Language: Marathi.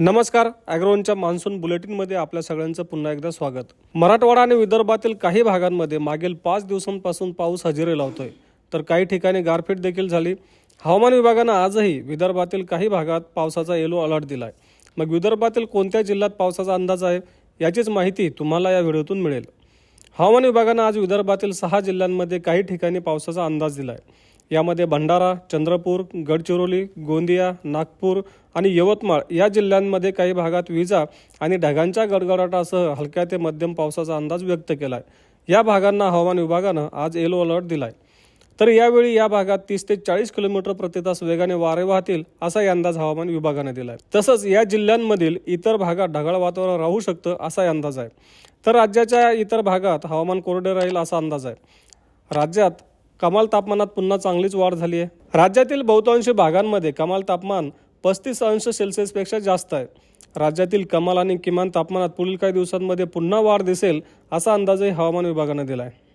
नमस्कार अॅग्रोनच्या मान्सून बुलेटिनमध्ये आपल्या सगळ्यांचं पुन्हा एकदा स्वागत. मराठवाडा आणि विदर्भातील काही भागांमध्ये मागील पाच दिवसांपासून पाऊस हजेरी लावतोय. तर काही ठिकाणी गारपीट देखील झाली. हवामान विभागानं आजही विदर्भातील काही भागात पावसाचा येलो अलर्ट दिलाय. मग विदर्भातील कोणत्या जिल्ह्यात पावसाचा अंदाज आहे याचीच माहिती तुम्हाला या व्हिडिओतून मिळेल. हवामान विभागानं आज विदर्भातील सहा जिल्ह्यांमध्ये काही ठिकाणी पावसाचा अंदाज दिला आहे यामध्ये भंडारा चंद्रपूर गडचिरोली गोंदिया नागपूर आणि यवतमाळ या जिल्ह्यांमध्ये काही भागात विजा आणि ढगांच्या गडगडाटासह हलक्या ते मध्यम पावसाचा अंदाज व्यक्त केला आहे या भागांना हवामान विभागानं आज येलो अलर्ट दिला आहे तर यावेळी या भागात तीस ते चाळीस किलोमीटर प्रतितास वेगाने वारे वाहतील असा अंदाज हवामान विभागाने दिला आहे तसंच या जिल्ह्यांमधील इतर भागात ढगाळ वातावरण राहू शकतं असा अंदाज आहे. तर राज्याच्या इतर भागात हवामान कोरडे राहील असा अंदाज आहे. राज्यात कमाल तापमानात पुन्हा चांगलीच वाढ झाली आहे. राज्यातील बहुतांश भागांमध्ये कमाल तापमान पस्तीस अंश सेल्सिअसपेक्षा जास्त आहे. राज्यातील कमाल आणि किमान तापमानात पुढील काही दिवसांमध्ये पुन्हा वाढ दिसेल असा अंदाजही हवामान विभागाने दिला आहे